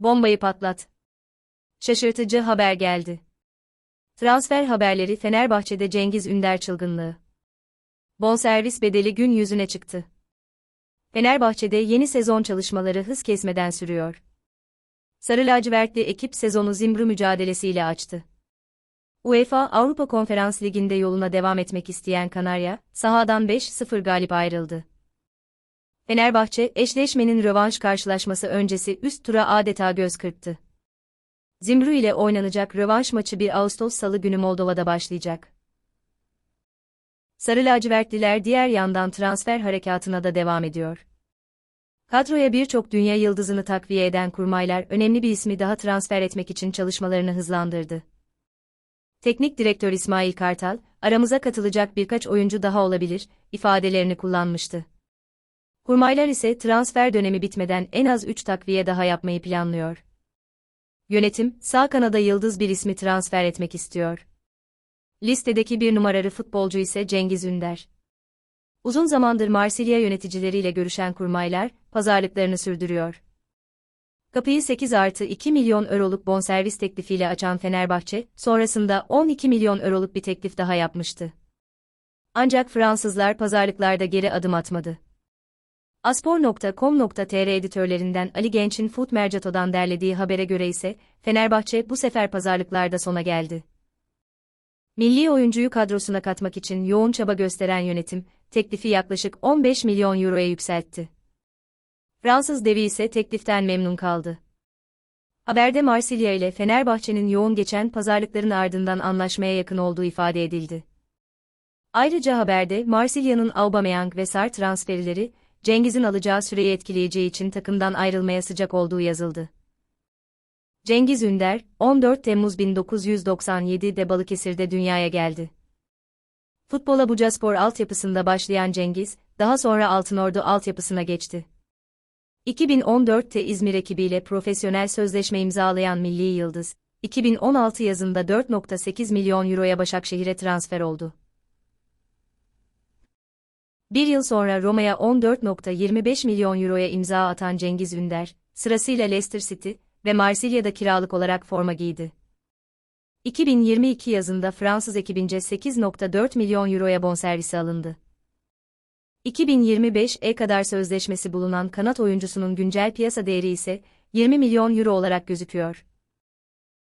Bombayı patlat. Şaşırtıcı haber geldi. Transfer haberleri Fenerbahçe'de Cengiz Ünder çılgınlığı. Bonservis bedeli gün yüzüne çıktı. Fenerbahçe'de yeni sezon çalışmaları hız kesmeden sürüyor. Sarı lacivertli ekip sezonu Zimbru mücadelesiyle açtı. UEFA Avrupa Konferans Ligi'nde yoluna devam etmek isteyen Kanarya, sahadan 5-0 galip ayrıldı. Fenerbahçe, eşleşmenin rövanş karşılaşması öncesi üst tura adeta göz kırptı. Zimbru ile oynanacak rövanş maçı 1 Ağustos Salı günü Moldova'da başlayacak. Sarı lacivertliler diğer yandan transfer harekatına da devam ediyor. Kadroya birçok dünya yıldızını takviye eden kurmaylar önemli bir ismi daha transfer etmek için çalışmalarını hızlandırdı. Teknik direktör İsmail Kartal, aramıza katılacak birkaç oyuncu daha olabilir, ifadelerini kullanmıştı. Kurmaylar ise transfer dönemi bitmeden en az 3 takviye daha yapmayı planlıyor. Yönetim, sağ kanada yıldız bir ismi transfer etmek istiyor. Listedeki bir numaralı futbolcu ise Cengiz Ünder. Uzun zamandır Marsilya yöneticileriyle görüşen kurmaylar, pazarlıklarını sürdürüyor. Kapıyı 8 artı 2 milyon euroluk bonservis teklifiyle açan Fenerbahçe, sonrasında 12 milyon euroluk bir teklif daha yapmıştı. Ancak Fransızlar pazarlıklarda geri adım atmadı. Aspor.com.tr editörlerinden Ali Genç'in Foot Mercato'dan derlediği habere göre ise, Fenerbahçe bu sefer pazarlıklarda sona geldi. Milli oyuncuyu kadrosuna katmak için yoğun çaba gösteren yönetim, teklifi yaklaşık 15 milyon euroya yükseltti. Fransız devi ise tekliften memnun kaldı. Haberde Marsilya ile Fenerbahçe'nin yoğun geçen pazarlıkların ardından anlaşmaya yakın olduğu ifade edildi. Ayrıca haberde Marsilya'nın Aubameyang ve Sar transferleri, Cengiz'in alacağı süreyi etkileyeceği için takımdan ayrılmaya sıcak olduğu yazıldı. Cengiz Ünder, 14 Temmuz 1997'de Balıkesir'de dünyaya geldi. Futbola Bucaspor altyapısında başlayan Cengiz, daha sonra Altınordu altyapısına geçti. 2014'te İzmir ekibiyle profesyonel sözleşme imzalayan Milli Yıldız, 2016 yazında 4.8 milyon euroya Başakşehir'e transfer oldu. Bir yıl sonra Roma'ya 14.25 milyon euroya imza atan Cengiz Ünder, sırasıyla Leicester City ve Marsilya'da kiralık olarak forma giydi. 2022 yazında Fransız ekibince 8.4 milyon euroya bonservisi alındı. 2025'e kadar sözleşmesi bulunan kanat oyuncusunun güncel piyasa değeri ise 20 milyon euro olarak gözüküyor.